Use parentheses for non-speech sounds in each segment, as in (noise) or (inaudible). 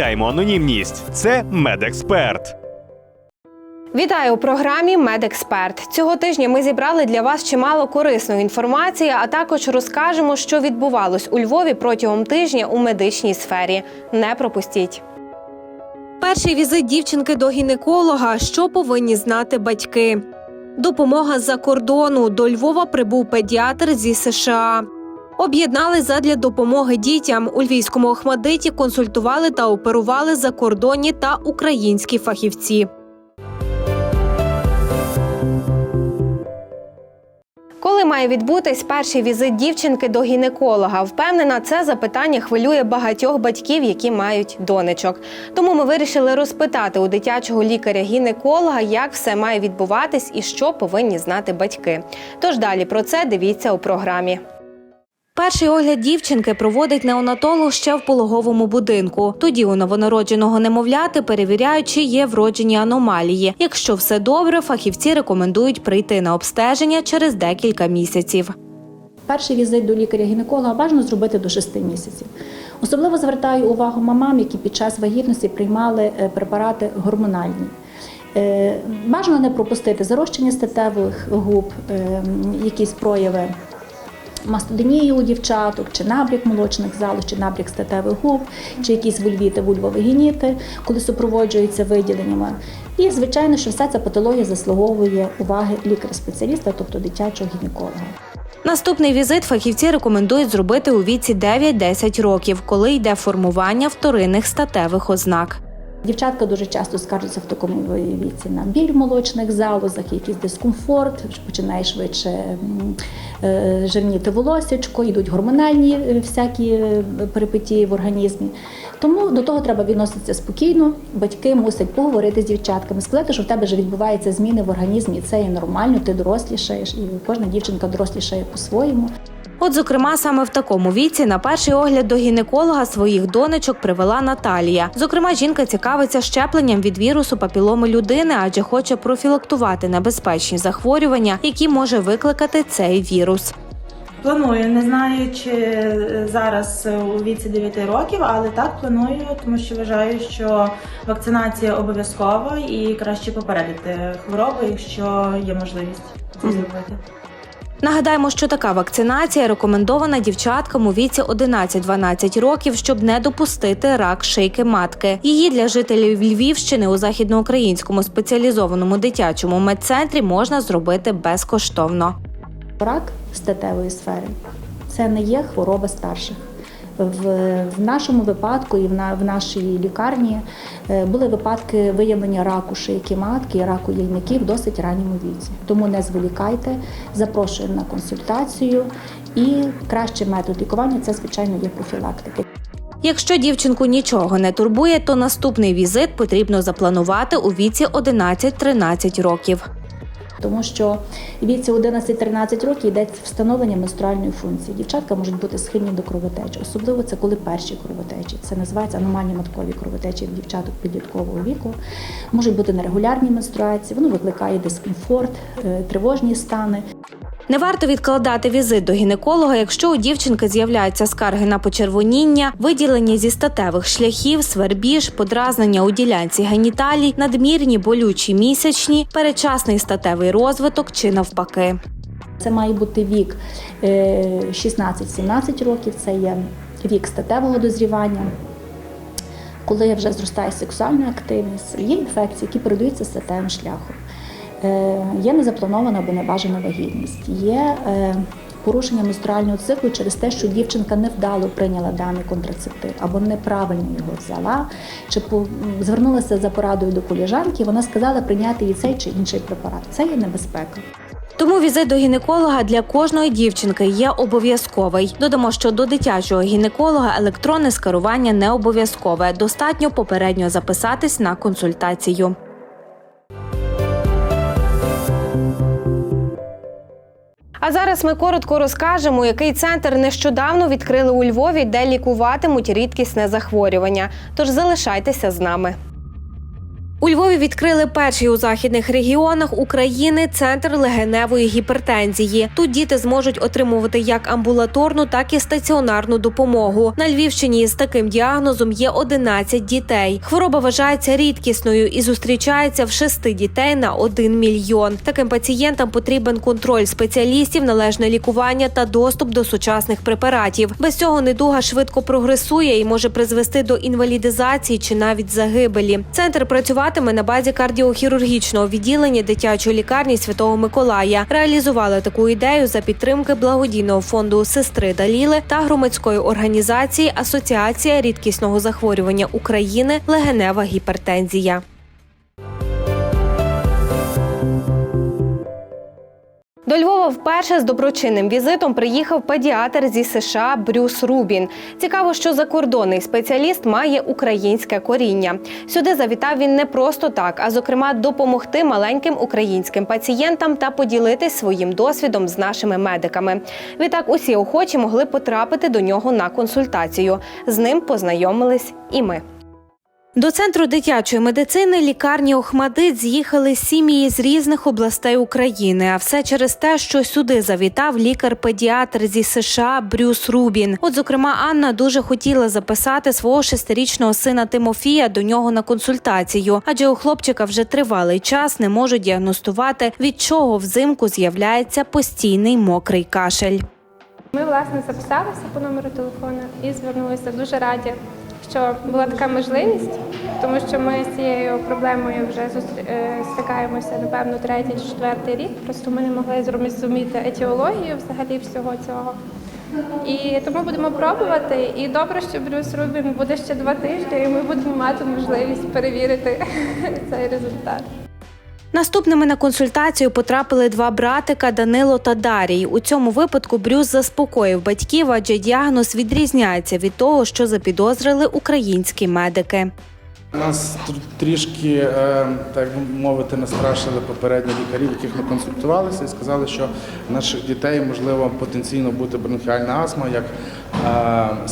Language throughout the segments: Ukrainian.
анонімність. Це медексперт. Вітаю у програмі Медексперт. Цього тижня ми зібрали для вас чимало корисної інформації, а також розкажемо, що відбувалось у Львові протягом тижня у медичній сфері. Не пропустіть. Перший візит дівчинки до гінеколога. Що повинні знати батьки? Допомога з-за кордону. До Львова прибув педіатр зі США. Об'єднали задля допомоги дітям. У Львівському Охмадиті консультували та оперували закордонні та українські фахівці. Коли має відбутись перший візит дівчинки до гінеколога? Впевнена, це запитання хвилює багатьох батьків, які мають донечок. Тому ми вирішили розпитати у дитячого лікаря-гінеколога, як все має відбуватись і що повинні знати батьки. Тож далі про це дивіться у програмі. Перший огляд дівчинки проводить неонатолог ще в пологовому будинку. Тоді у новонародженого немовляти перевіряють, чи є вроджені аномалії. Якщо все добре, фахівці рекомендують прийти на обстеження через декілька місяців. Перший візит до лікаря-гінеколога бажано зробити до 6 місяців. Особливо звертаю увагу мамам, які під час вагітності приймали е, препарати гормональні. Е, Бажано не пропустити зарощення статевих губ, е, якісь прояви мастодонії у дівчаток, чи набряк молочних залоз, чи набряк статевих губ, чи якісь вульвіти, вульвовигініти, коли супроводжуються виділеннями. І, звичайно, що вся ця патологія заслуговує уваги лікаря-спеціаліста, тобто дитячого гінеколога. Наступний візит фахівці рекомендують зробити у віці 9-10 років, коли йде формування вторинних статевих ознак. Дівчатка дуже часто скаржаться в такому віці на біль в молочних залозах, якийсь дискомфорт, починає швидше е, жирніти волосячко, йдуть гормональні е, всякі е, перипетії в організмі. Тому до того треба відноситися спокійно. Батьки мусять поговорити з дівчатками, сказати, що в тебе вже відбуваються зміни в організмі, і це є нормально, ти дорослішаєш, і кожна дівчинка дорослішає по-своєму. От, зокрема, саме в такому віці на перший огляд до гінеколога своїх донечок привела Наталія. Зокрема, жінка цікавиться щепленням від вірусу папіломи людини, адже хоче профілактувати небезпечні захворювання, які може викликати цей вірус. Планую, не знаю, чи зараз у віці 9 років, але так планую, тому що вважаю, що вакцинація обов'язкова і краще попередити хворобу, якщо є можливість це зробити. Нагадаємо, що така вакцинація рекомендована дівчаткам у віці 11-12 років, щоб не допустити рак шийки матки. Її для жителів Львівщини у західноукраїнському спеціалізованому дитячому медцентрі можна зробити безкоштовно. Рак статевої сфери це не є хвороба старших. В, нашому випадку і в нашій лікарні е, були випадки виявлення раку шийки матки і раку яйників в досить ранньому віці. Тому не зволікайте, запрошуємо на консультацію. І кращий метод лікування це, звичайно, є профілактика. Якщо дівчинку нічого не турбує, то наступний візит потрібно запланувати у віці 11-13 років. Тому що віці 11-13 років йде встановлення менструальної функції. Дівчатка можуть бути схильні до кровотечі, особливо це коли перші кровотечі. Це називається аномальні маткові кровотечі в дівчаток підліткового віку. Можуть бути нерегулярні менструації, воно викликає дискомфорт, е, тривожні стани. Не варто відкладати візит до гінеколога, якщо у дівчинки з'являються скарги на почервоніння, виділення зі статевих шляхів, свербіж, подразнення у ділянці геніталій, надмірні болючі місячні, передчасний статевий розвиток чи навпаки. Це має бути вік е, 16-17 років, це є вік статевого дозрівання. Коли вже зростає сексуальна активність, є інфекції, які передаються статевим шляхом. Е, Є незапланована або небажана вагітність, є е, порушення менструального циклу через те, що дівчинка невдало прийняла даний контрацептив або неправильно його взяла, чи звернулася за порадою до коліжанки, вона сказала прийняти і цей чи інший препарат. Це є небезпека. Тому візит до гінеколога для кожної дівчинки є обов'язковий. Додамо, що до дитячого гінеколога електронне скерування не обов'язкове. Достатньо попередньо записатись на консультацію. А зараз ми коротко розкажемо, який центр нещодавно відкрили у Львові, де лікуватимуть рідкісне захворювання. Тож залишайтеся з нами. У Львові відкрили перший у західних регіонах України центр легеневої гіпертензії. Тут діти зможуть отримувати як амбулаторну, так і стаціонарну допомогу. На Львівщині з таким діагнозом є 11 дітей. Хвороба вважається рідкісною і зустрічається в 6 дітей на 1 мільйон. Таким пацієнтам потрібен контроль спеціалістів, належне лікування та доступ до сучасних препаратів. Без цього недуга швидко прогресує і може призвести до інвалідизації чи навіть загибелі. Центр працюватиме на базі кардіохірургічного відділення дитячої лікарні Святого Миколая. Реалізували таку ідею за підтримки благодійного фонду сестри Даліли та громадської організації Асоціація рідкісного захворювання України легенева гіпертензія. До Львова вперше з доброчинним візитом приїхав педіатр зі США Брюс Рубін. Цікаво, що закордонний спеціаліст має українське коріння. Сюди завітав він не просто так, а зокрема допомогти маленьким українським пацієнтам та поділитись своїм досвідом з нашими медиками. Відтак усі охочі могли потрапити до нього на консультацію. З ним познайомились і ми. До центру дитячої медицини лікарні Охмадит з'їхали сім'ї з різних областей України. А все через те, що сюди завітав лікар-педіатр зі США Брюс Рубін. От, зокрема, Анна дуже хотіла записати свого шестирічного сина Тимофія до нього на консультацію, адже у хлопчика вже тривалий час не можуть діагностувати, від чого взимку з'являється постійний мокрий кашель. Ми власне записалися по номеру телефону і звернулися дуже раді, що була така можливість, тому що ми з цією проблемою вже е, стикаємося напевно третій чи четвертий рік. Просто ми не могли зрозуміти етіологію взагалі всього цього. І тому будемо пробувати. І добре, що Брюс Рубін буде ще два тижні, і ми будемо мати можливість перевірити (laughs) цей результат. Наступними на консультацію потрапили два братика Данило та Дарій. У цьому випадку Брюс заспокоїв батьків, адже діагноз відрізняється від того, що запідозрили українські медики. Нас трішки, е, так би мовити, настрашили попередні лікарі, яких ми консультувалися, і сказали, що наших дітей можливо потенційно бути бронхіальна астма як,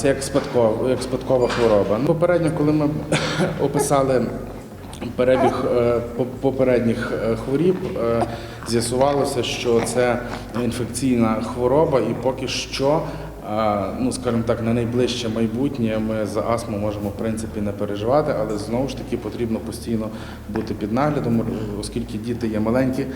е, як, спадкова, як спадкова хвороба. Попередньо, коли ми (laughs) описали перебіг е, попередніх е, хворіб, е, з'ясувалося, що це інфекційна хвороба, і поки що. Ну, скажімо так, на найближче майбутнє ми за астму можемо в принципі не переживати, але знову ж таки потрібно постійно бути під наглядом, оскільки діти є маленькі.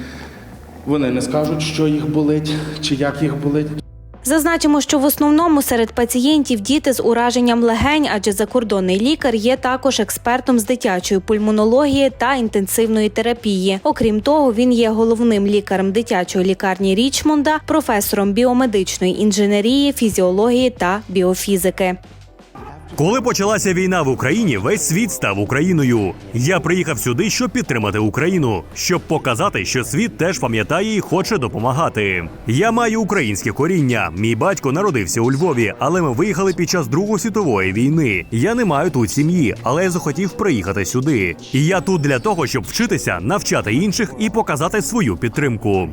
Вони не скажуть, що їх болить чи як їх болить. Зазначимо, що в основному серед пацієнтів діти з ураженням легень, адже закордонний лікар є також експертом з дитячої пульмонології та інтенсивної терапії. Окрім того, він є головним лікарем дитячої лікарні Річмонда, професором біомедичної інженерії, фізіології та біофізики. Коли почалася війна в Україні, весь світ став Україною. Я приїхав сюди, щоб підтримати Україну, щоб показати, що світ теж пам'ятає і хоче допомагати. Я маю українське коріння. Мій батько народився у Львові, але ми виїхали під час Другої світової війни. Я не маю тут сім'ї, але я захотів приїхати сюди. І я тут для того, щоб вчитися, навчати інших і показати свою підтримку.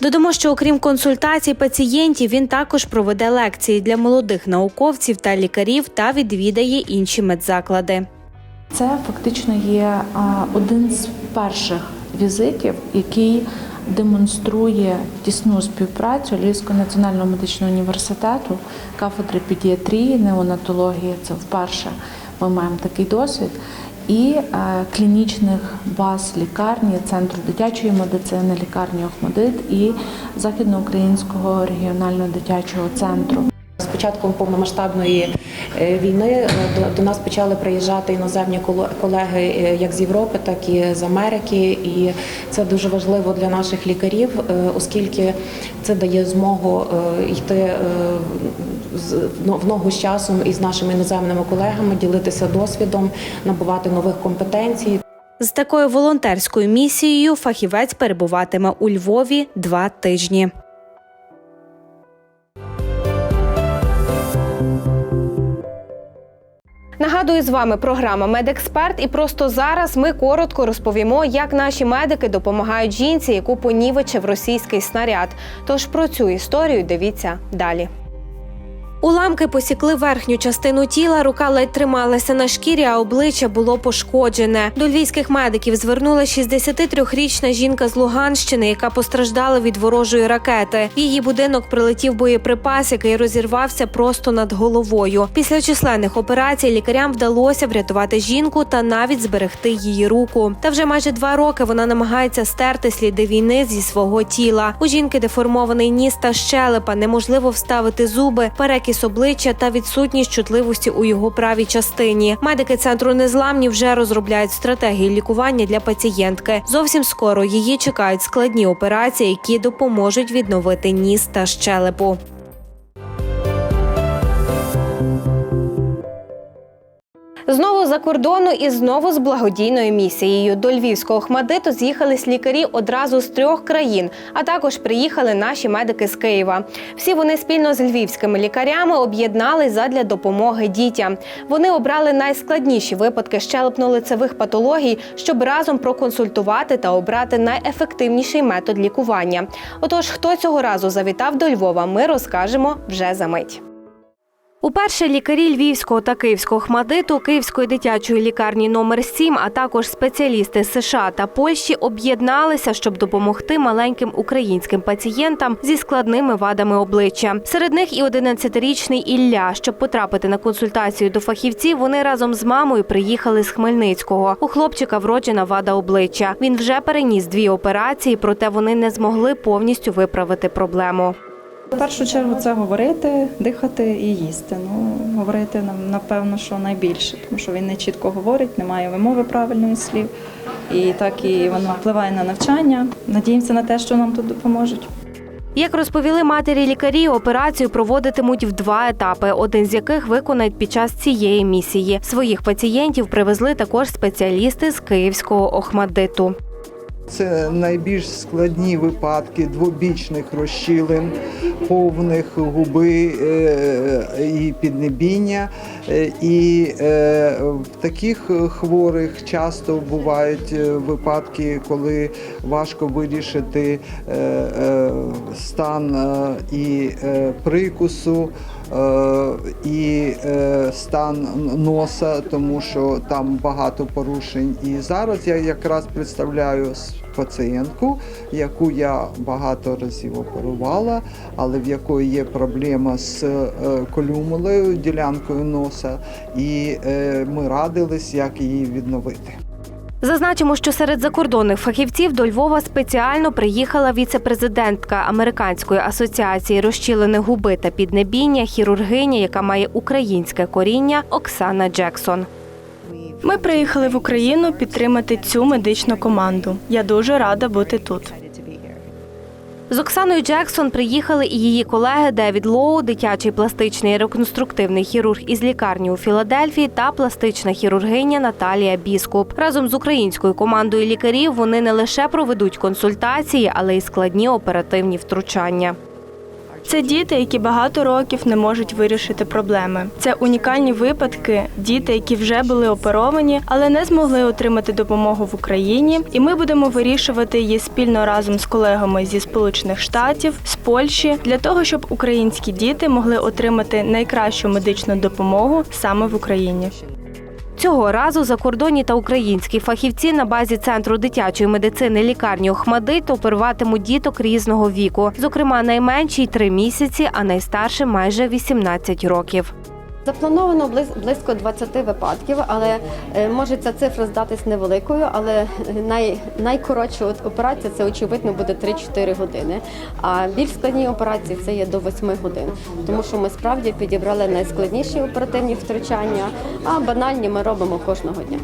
Додамо, що окрім консультацій пацієнтів, він також проведе лекції для молодих науковців та лікарів та відвідає інші медзаклади. Це фактично є один з перших візитів, який демонструє тісну співпрацю Львівського національного медичного університету, кафедри педіатрії, неонатології. Це вперше ми маємо такий досвід. І е, клінічних баз лікарні, центру дитячої медицини, лікарні Охмадит і західноукраїнського регіонального дитячого центру. З початком повномасштабної е, війни е, до, нас почали приїжджати іноземні колеги як з Європи, так і з Америки. І це дуже важливо для наших лікарів, оскільки це дає змогу йти в ногу з часом із нашими іноземними колегами, ділитися досвідом, набувати нових компетенцій. З такою волонтерською місією фахівець перебуватиме у Львові два тижні. Нагадую, з вами програма Медексперт, і просто зараз ми коротко розповімо, як наші медики допомагають жінці, яку понівечив російський снаряд. Тож про цю історію дивіться далі. Уламки посікли верхню частину тіла, рука ледь трималася на шкірі, а обличчя було пошкоджене. До львівських медиків звернула 63-річна жінка з Луганщини, яка постраждала від ворожої ракети. В її будинок прилетів боєприпас, який розірвався просто над головою. Після численних операцій лікарям вдалося врятувати жінку та навіть зберегти її руку. Та вже майже два роки вона намагається стерти сліди війни зі свого тіла. У жінки деформований ніс та щелепа, неможливо вставити зуби, перекіс обличчя та відсутність чутливості у його правій частині. Медики центру незламні вже розробляють стратегії лікування для пацієнтки. Зовсім скоро її чекають складні операції, які допоможуть відновити ніс та щелепу. За кордону і знову з благодійною місією. До львівського хмадиту з'їхались лікарі одразу з трьох країн, а також приїхали наші медики з Києва. Всі вони спільно з львівськими лікарями об'єднались задля допомоги дітям. Вони обрали найскладніші випадки щелепно-лицевих патологій, щоб разом проконсультувати та обрати найефективніший метод лікування. Отож, хто цього разу завітав до Львова, ми розкажемо вже за мить. Уперше лікарі Львівського та Київського хмадиту, Київської дитячої лікарні номер 7 а також спеціалісти США та Польщі об'єдналися, щоб допомогти маленьким українським пацієнтам зі складними вадами обличчя. Серед них і 11-річний Ілля. Щоб потрапити на консультацію до фахівців, вони разом з мамою приїхали з Хмельницького. У хлопчика вроджена вада обличчя. Він вже переніс дві операції, проте вони не змогли повністю виправити проблему. В першу чергу це говорити, дихати і їсти. Ну, говорити нам напевно, що найбільше, тому що він не чітко говорить, немає вимови правильної слів. І так і воно впливає на навчання. Надіємося на те, що нам тут допоможуть. Як розповіли матері лікарі, операцію проводитимуть в два етапи, один з яких виконають під час цієї місії. Своїх пацієнтів привезли також спеціалісти з київського охмадиту. Це найбільш складні випадки двобічних розщілин, повних губи е, і піднебіння. Е, І е, в таких хворих часто бувають випадки, коли важко вирішити стан і прикусу. Е, І е, стан носа, тому що там багато порушень. І зараз я якраз представляю пацієнтку, яку я багато разів оперувала, але в якої є проблема з е, колюмолею, ділянкою носа, і ми радились, як її відновити. Зазначимо, що серед закордонних фахівців до Львова спеціально приїхала віце-президентка Американської асоціації розчілених губи та піднебіння, хірургиня, яка має українське коріння Оксана Джексон. Ми приїхали в Україну підтримати цю медичну команду. Я дуже рада бути тут. З Оксаною Джексон приїхали і її колеги Девід Лоу, дитячий пластичний реконструктивний хірург із лікарні у Філадельфії та пластична хірургиня Наталія Біскуп. Разом з українською командою лікарів вони не лише проведуть консультації, але й складні оперативні втручання. Це діти, які багато років не можуть вирішити проблеми. Це унікальні випадки, діти, які вже були оперовані, але не змогли отримати допомогу в Україні. І ми будемо вирішувати її спільно разом з колегами зі Сполучених Штатів, з Польщі, для того, щоб українські діти могли отримати найкращу медичну допомогу саме в Україні. Цього разу закордонні та українські фахівці на базі центру дитячої медицини лікарні Охмадит оперуватимуть діток різного віку. Зокрема, найменшій 3 місяці, а найстаршим майже 18 років. Заплановано близько 20 випадків, але е, може ця цифра здатись невеликою, але най, найкоротша операція це очевидно буде 3-4 години. А більш складні операції це є до 8 годин. Тому що ми справді підібрали найскладніші оперативні втручання, а банальні ми робимо кожного дня.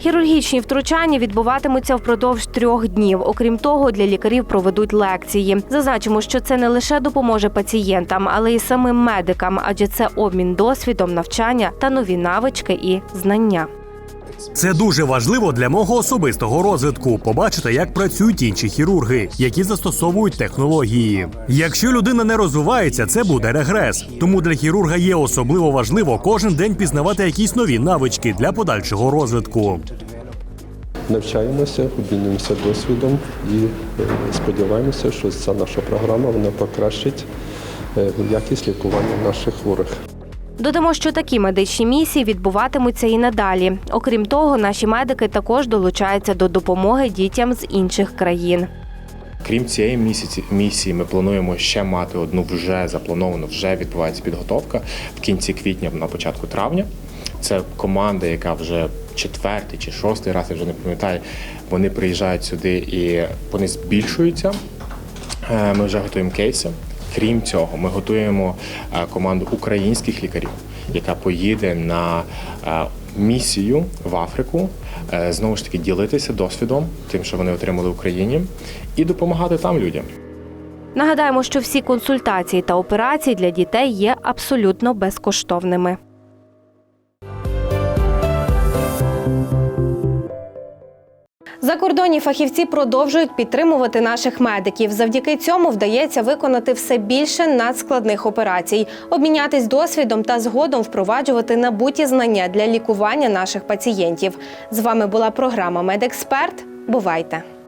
Хірургічні втручання відбуватимуться впродовж трьох днів. Окрім того, для лікарів проведуть лекції. Зазначимо, що це не лише допоможе пацієнтам, але й самим медикам, адже це обмін досвідом, навчання та нові навички і знання. Це дуже важливо для мого особистого розвитку. Побачити, як працюють інші хірурги, які застосовують технології. Якщо людина не розвивається, це буде регрес. Тому для хірурга є особливо важливо кожен день пізнавати якісь нові навички для подальшого розвитку. Навчаємося, обмінюємося досвідом і е, сподіваємося, що ця наша програма вона покращить е, якість лікування наших хворих. Додамо, що такі медичні місії відбуватимуться і надалі. Окрім того, наші медики також долучаються до допомоги дітям з інших країн. Крім цієї місяці місії, ми плануємо ще мати одну вже заплановану, вже відбувається підготовка в кінці квітня, на початку травня. Це команда, яка вже четвертий чи шостий раз, я вже не пам'ятаю. Вони приїжджають сюди і вони збільшуються. Е, Ми вже готуємо кейси. Крім цього, ми готуємо е, команду українських лікарів, яка поїде на е, місію в Африку, е, знову ж таки ділитися досвідом, тим, що вони отримали в Україні, і допомагати там людям. Нагадаємо, що всі консультації та операції для дітей є абсолютно безкоштовними. Закордонні фахівці продовжують підтримувати наших медиків. Завдяки цьому вдається виконати все більше надскладних операцій, обмінятись досвідом та згодом впроваджувати набуті знання для лікування наших пацієнтів. З вами була програма Медексперт. Бувайте!